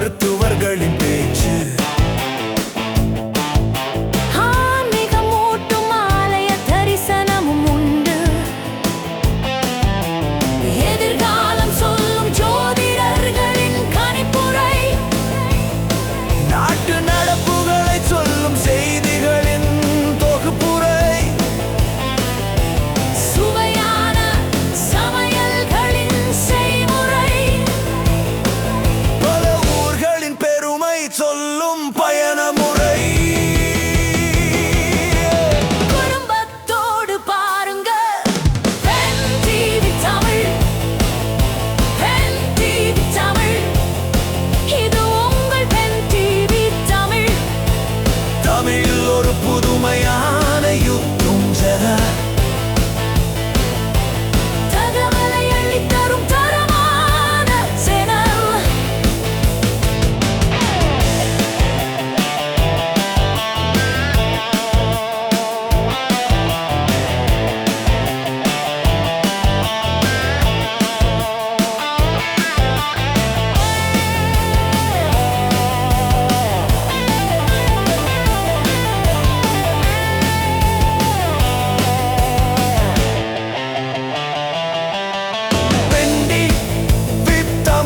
ஊட்டும் சொல்லும் பயணம்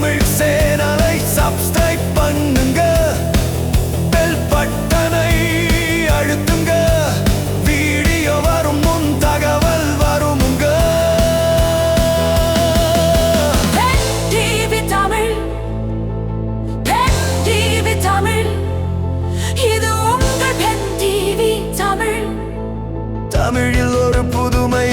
தமிழ் சேனலை சப்ஸ்கிரைப் பண்ணுங்க. பெல் பட்டனை அழுத்துங்க. வீடியோ வரும் முன் தகவல் வரும் உங்க டிவி தமிழ். டிவி தமிழ். இது உங்கள் டிவி தமிழ். தமிழில் ஒரு புதுமை